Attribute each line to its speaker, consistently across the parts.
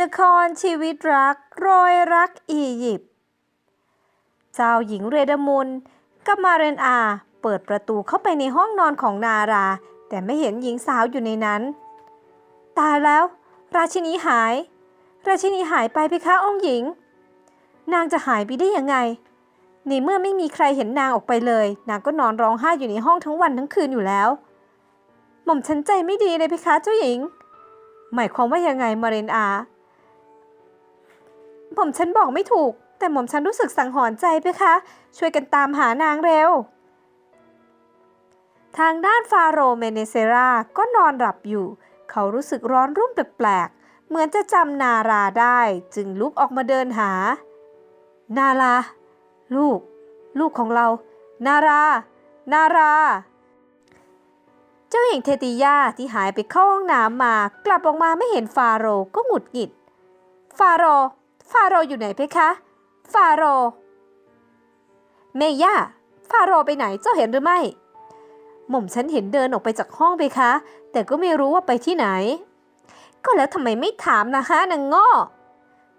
Speaker 1: ละครชีวิตรักรอยรักอียิปต์เจ้าหญิงเรดมุนกับมาเรนอาเปิดประตูเข้าไปในห้องนอนของนารา แต่ไม่เห็นหญิงสาวอยู่ในนั้น ตายแล้ว ราชินีหาย ราชินีหายไปเพคะองค์หญิง นางจะหายไปได้ยังไงในเมื่อไม่มีใครเห็นนางออกไปเลย นางก็นอนร้องไห้อยู่ในห้องทั้งวันทั้งคืนอยู่แล้ว หม่อมฉันใจไม่ดีเลยเพคะเจ้าหญิง หมายความว่ายังไงมาเรนอา หม่อมฉันบอกไม่ถูก แต่หม่อมฉันรู้สึกสังหรณ์ใจเพคะ ช่วยกันตามหานางเร็ว ทางด้านฟาโรเมเนเซราก็นอนหลับอยู่ เขารู้สึกร้อนรุ่มแปลกๆ เหมือนจะจำนาราได้ จึงลุกออกมาเดินหา นารา ลูก ลูกของเรา นารา นาราเจ้าหญิงเทติยาที่หายไปเข้าห้องน้ำมา กลับออกมาไม่เห็นฟาโรก็หงุดหงิด ฟาโร ฟาโรอยู่ไหนเพคะ ฟาโร เมย่า ฟาโรไปไหนเจ้าเห็นหรือไม่ หม่อมฉันเห็นเดินออกไปจากห้องไปคะ แต่ก็ไม่รู้ว่าไปที่ไหน ก็แล้วทำไมไม่ถามนะฮะนางง้อ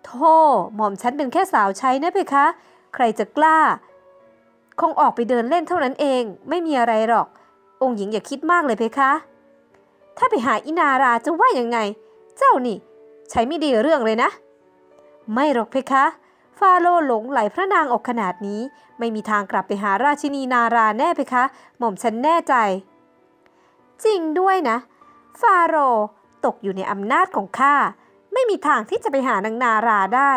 Speaker 1: โธ่หม่อมฉันเป็นแค่สาวใช้นะเพคะ ใครจะกล้า คงออกไปเดินเล่นเท่านั้นเอง ไม่มีอะไรหรอก องค์หญิงอย่าคิดมากเลยเพคะ ถ้าไปหาอินาราจะว่ายังไง เจ้านี่ ใช้ไม่ดีเรื่องเลยนะ ไม่หรอกเพคะ ฟาโลหลงไหลพระนางออกขนาดนี้ ไม่มีทางกลับไปหาราชินีนาราแน่เพคะ หม่อมฉันแน่ใจ จริงด้วยนะ ฟาโรตกอยู่ในอำนาจของข้าไม่มีทางที่จะไปหานางนาราได้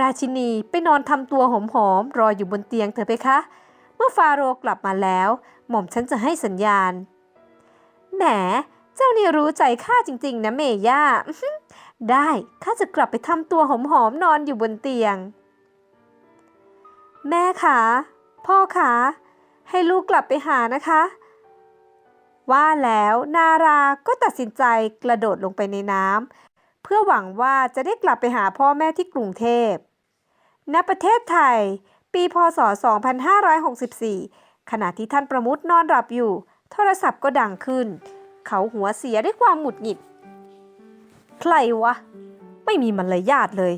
Speaker 1: ราชินีไปนอนทำตัวหอมๆรออยู่บนเตียงเถอะเพคะ เมื่อฟาโรกลับมาแล้ว หม่อมฉันจะให้สัญญาณ แหม เจ้านี่รู้ใจข้าจริง ๆ นะเมย่า ได้ข้าจะกลับไปทำตัวหอมๆนอนอยู่บนเตียง แม่คะพ่อคะให้ลูกกลับไปหานะคะ ว่าแล้วนาราก็ตัดสินใจกระโดดลงไปในน้ำเพื่อหวังว่าจะได้กลับไปหาพ่อแม่ที่กรุงเทพณประเทศไทย ปีพศ 2564 ขณะที่ท่านประมุตนอนหลับอยู่ โทรศัพท์ก็ดังขึ้น เขาหัวเสียด้วยความหงุดหงิด ใครวะ ไม่มีมารยาทเลย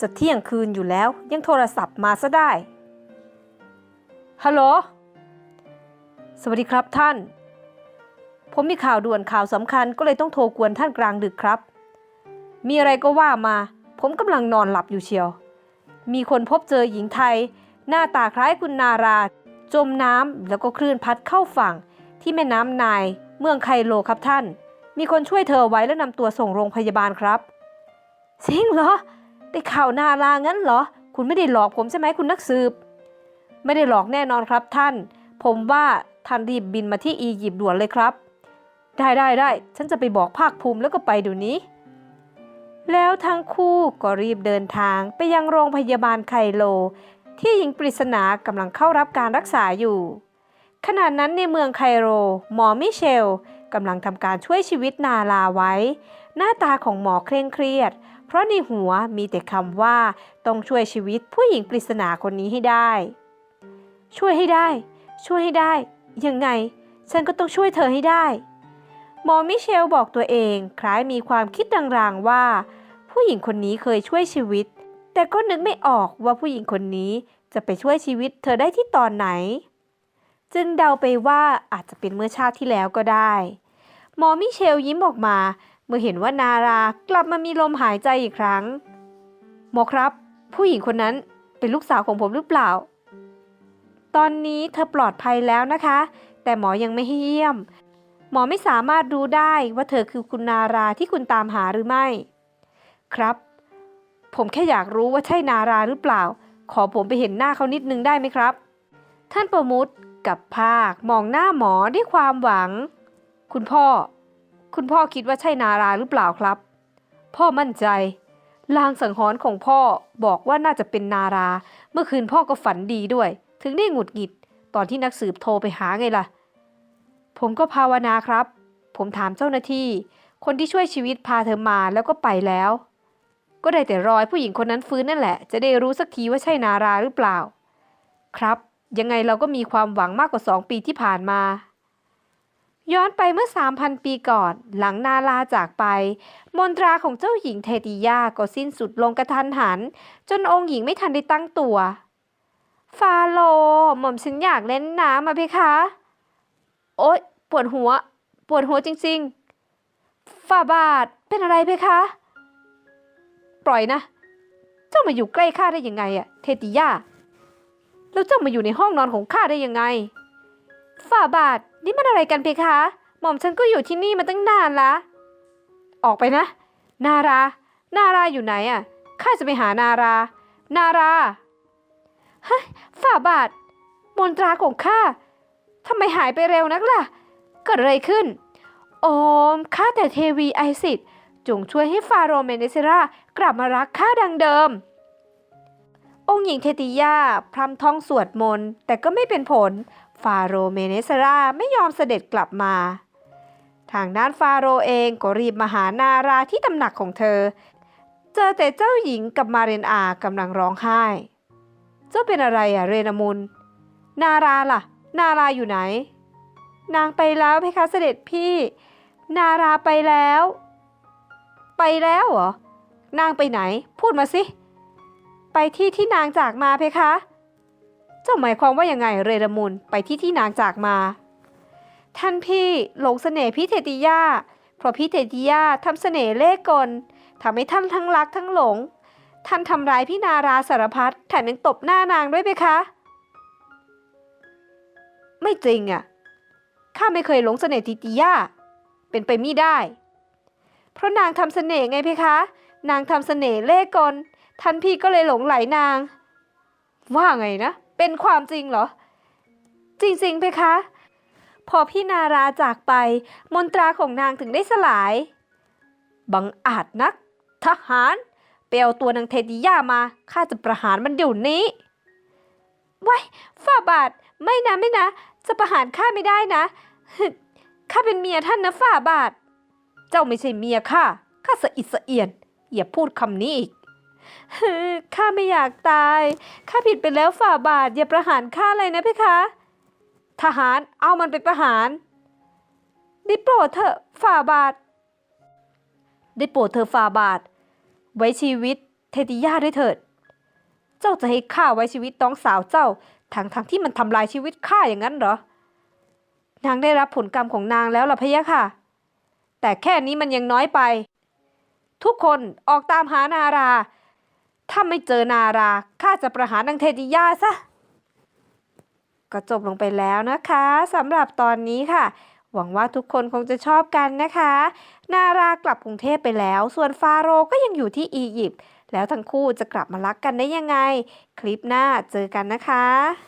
Speaker 1: จะเที่ยงคืนอยู่แล้วยังโทรศัพท์มาซะได้ ฮัลโหล สวัสดีครับท่าน ผมมีข่าวด่วนข่าวสำคัญก็เลยต้องโทรกวนท่านกลางดึกครับ มีอะไรก็ว่ามา ผมกำลังนอนหลับอยู่เชียว มีคนพบเจอหญิงไทย หน้าตาคล้ายคุณนารา จมน้ำแล้วก็คลื่นพัดเข้าฝั่งที่แม่น้ำนายเมืองไคโลครับท่าน มีคนช่วยเธอไว้แล้วนำตัวส่งโรงพยาบาลครับจริงเหรอได้ข่าวนารางั้นเหรอ คุณไม่ได้หลอกผมใช่ไหมคุณนักสืบ ไม่ได้หลอกแน่นอนครับท่าน ผมว่าท่านรีบบินมาที่อียิปต์ด่วนเลยครับ ได้ได้ได้ฉันจะไปบอกภาคภูมิแล้วก็ไปเดี๋ยวนี้ แล้วทั้งคู่ก็รีบเดินทางไปยังโรงพยาบาลไคโล ที่หญิงปริศนากำลังเข้ารับการรักษาอยู่ ขณะนั้นในเมืองไคโร หมอมิเชล กำลังทำการช่วยชีวิตนาลาไว้ หน้าตาของหมอเคร่งเครียด เพราะในหัวมีแต่คำว่า ต้องช่วยชีวิตผู้หญิงปริศนาคนนี้ให้ได้ ช่วยให้ได้ ช่วยให้ได้ ยังไง ฉันก็ต้องช่วยเธอให้ได้ หมอมิเชลบอกตัวเองคล้ายมีความคิดรางๆว่า ผู้หญิงคนนี้เคยช่วยชีวิต แต่ก็นึกไม่ออกว่าผู้หญิงคนนี้จะไปช่วยชีวิตเธอได้ที่ตอนไหน จึงเดาไปว่าอาจจะเป็นเมื่อชาติที่แล้วก็ได้ หมอมิเชลยิ้มออกมา เมื่อเห็นว่านารากลับมามีลมหายใจอีกครั้ง หมอครับ ผู้หญิงคนนั้นเป็นลูกสาวของผมหรือเปล่า ตอนนี้เธอปลอดภัยแล้วนะคะ แต่หมอยังไม่ให้เยี่ยม หมอไม่สามารถรู้ได้ว่าเธอคือคุณนาราที่คุณตามหาหรือไม่ ครับ ผมแค่อยากรู้ว่าใช่นาราหรือเปล่า ขอผมไปเห็นหน้าเขานิดนึงได้ไหมครับ ท่านประมุต กับภาคมองหน้าหมอด้วยความหวัง คุณพ่อ คุณพ่อคิดว่าใช่นาราหรือเปล่าครับ พ่อมั่นใจ ลางสังหรณ์ของพ่อบอกว่าน่าจะเป็นนารา เมื่อคืนพ่อก็ฝันดีด้วย ถึงได้หงุดหงิด ตอนที่นักสืบโทรไปหาไงล่ะ ผมก็ภาวนาครับ ผมถามเจ้าหน้าที่ คนที่ช่วยชีวิตพาเธอมาแล้วก็ไปแล้ว ก็ได้แต่รอให้ผู้หญิงคนนั้นฟื้นนั่นแหละ จะได้รู้สักทีว่าใช่นาราหรือเปล่า ครับ ยังไงเราก็มีความหวังมากกว่าสองปีที่ผ่านมา ย้อนไปเมื่อ 3,000 ปีก่อน หลังนาลาจากไป มนตราของเจ้าหญิงเทติยาก็สิ้นสุดลงกระทันหัน จนองค์หญิงไม่ทันได้ตั้งตัว ฟาโลหม่อมฉันอยากเล่นน้ำมาเพคะ โอ๊ย ปวดหัว ปวดหัวจริง ๆ ฝ่าบาทเป็นอะไรเพคะ ปล่อยนะ เจ้ามาอยู่ใกล้ข้าได้ยังไงอะเทติยา แล้วเจ้ามาอยู่ในห้องนอนของข้าได้ยังไง ฝ่าบาทนี่มันอะไรกันเพคะ หม่อมฉันก็อยู่ที่นี่มาตั้งนานละ ออกไปนะ นารา นาราอยู่ไหนอะ ข้าจะไปหานารา นาราฮะฝ่าบาท มนตราของข้าทำไมหายไปเร็วนักล่ะ เกิดอะไรขึ้น โอมข้าแต่เทวีไอซิดจงช่วยให้ฟาโรเมเนเซรากลับมารักข้าดังเดิม องค์หญิงเทติยาพรำท่องสวดมนต์ แต่ก็ไม่เป็นผล ฟาโรเมเนเซราไม่ยอมเสด็จกลับมา ทางด้านฟาโรเองก็รีบมาหานาราที่ตำหนักของเธอ เจอแต่เจ้าหญิงกับมาเรนอากำลังร้องไห้ เจ้าเป็นอะไรอะเรนามุน นาราล่ะ นาราอยู่ไหน นางไปแล้วเพคะเสด็จพี่ นาราไปแล้ว ไปแล้วเหรอ นางไปไหน พูดมาสิ ไปที่ที่นางจากมาเพคะ เจ้าหมายความว่ายังไงเรรมุนไปที่ที่นางจากมา ท่านพี่หลงเสน่ห์พี่เทติยาเพราะพี่เทติยาทำเสน่ห์เล่กลทำให้ท่านทั้งรักทั้งหลง ท่านทำร้ายพี่นาราสารพัดแถมยังตบหน้านางด้วยเพคะ ไม่จริงอะข้าไม่เคยหลงเสน่ห์ทิติยาเป็นไปไม่ได้ เพราะนางทำเสน่ห์ไงเพคะ นางทำเสน่ห์เล่กล ท่านพี่ก็เลยหลงไหลนาง ว่าไงนะ เป็นความจริงเหรอ จริงๆเพคะ พอพี่นาราจากไป มนตราของนางถึงได้สลาย บังอาจนัก ทหารไปเอาตัวนางเทติยามาข้าจะประหารมันเดี๋ยวนี้ว้ายฝ่าบาท ไม่นะไม่นะ จะประหารข้าไม่ได้นะข้าเป็นเมียท่านนะฝ่าบาท เจ้าไม่ใช่เมียข้าข้าสะอิดสะเอียนอย่าพูดคำนี้อีก ข้าไม่อยากตาย ข้าผิดไปแล้วฝ่าบาท อย่าประหารข้าเลยนะเพคะ ทหารเอามันไปประหาร ได้โปรดเถอะฝ่าบาท ได้โปรดเธอฝ่าบาท ไว้ชีวิตเทติยาด้วยเถิด เจ้าจะให้ข้าไว้ชีวิตน้องสาวเจ้าทั้งทั้งที่มันทำลายชีวิตข้าอย่างนั้นเหรอ นางได้รับผลกรรมของนางแล้วล่ะพะยะค่ะ แต่แค่นี้มันยังน้อยไป ทุกคนออกตามหานารา ถ้าไม่เจอนาราข้าจะประหารนางเทติยาซะ ก็จบลงไปแล้วนะคะสำหรับตอนนี้ค่ะ หวังว่าทุกคนคงจะชอบกันนะคะ นารากลับกรุงเทพไปแล้ว ส่วนฟาโรก็ยังอยู่ที่อียิปต์แล้วทั้งคู่จะกลับมารักกันได้ยังไง คลิปหน้าเจอกันนะคะ